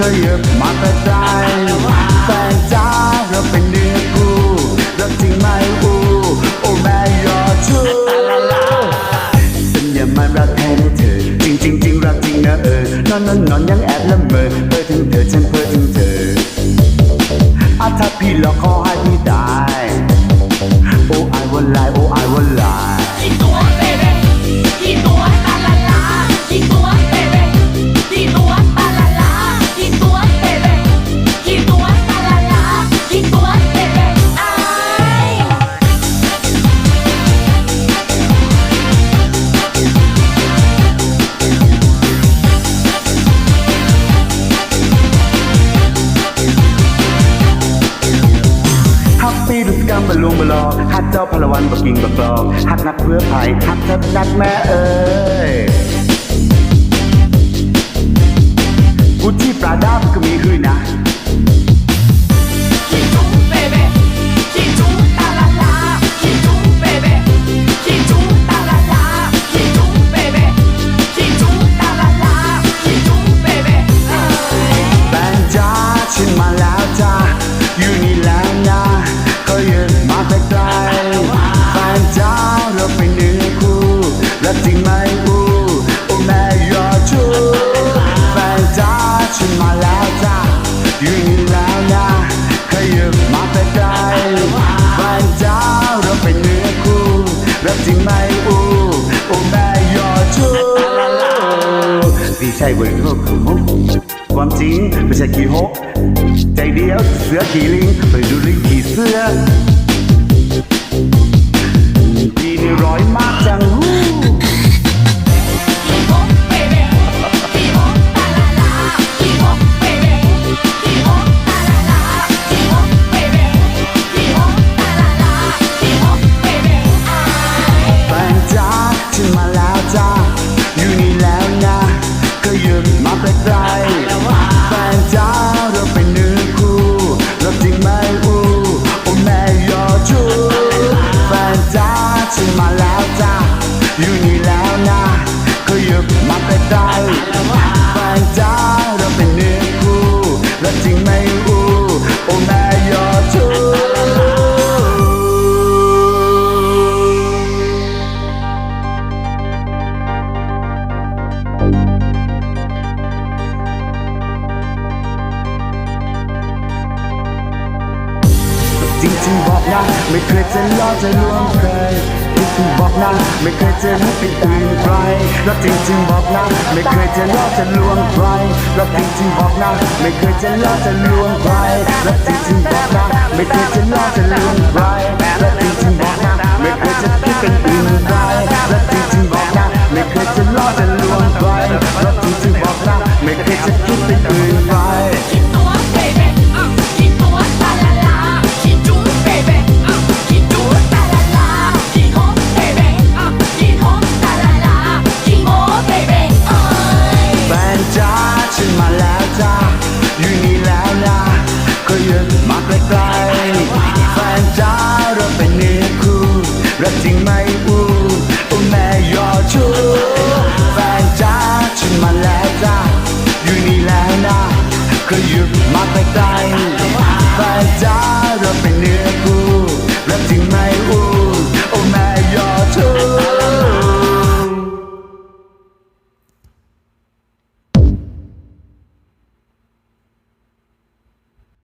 ขยับมาแต่ใจแฟนจ้าเราเป็นเนื้อคู่รักจริงไหมอูโอ้แม่ยอชูสัญญามันรักแท้ในเธอ จริงจริงจริงรักจริงนะเออนอนนอนนอนยังแอบละเมอเพ้อถึงเธอฉันเพ้อถึงเธออาถ้าพี่หลอกขอให้พี่ตายโอ้ไอวันไล บลวงบลอกฮักเจ้าพลวันบกิงบกลอกฮักนักเพื่อไผ่ฮักเธอนักแม่เอ้ยกูที่ปลาด้ามก็มีหื้อนะ ฉันมาแล้วจ้าอยู่นี่แล้วนะก็ยืนมาไกลๆแฟนจ้าเราเป็นเนื้อคู่รักจริงไหมอูโอ้แม่ยอชูพี่ใช่เวอร์โคความจริงไม่ใช่ขี้หกใจเดียวเสือขี่ลิงไปดูลิงขี่เสือ บอกนะไม่เคยจะล่อจะลวงใครจริงๆบอกนะไม่เคยจะนึกเป็นอื่นใครแล้วจริงๆบอกนะไม่เคยจะล่อจะลวงใครแล้วจริงๆบอกนะไม่เคยจะล่อจะลวงใครแล้วจริงๆบอกนะไม่เคยจะล่อจะลวงใครแล้วจริงๆบอกนะไม่เคยจะคิดเป็นอื่นใคร could you might time things better?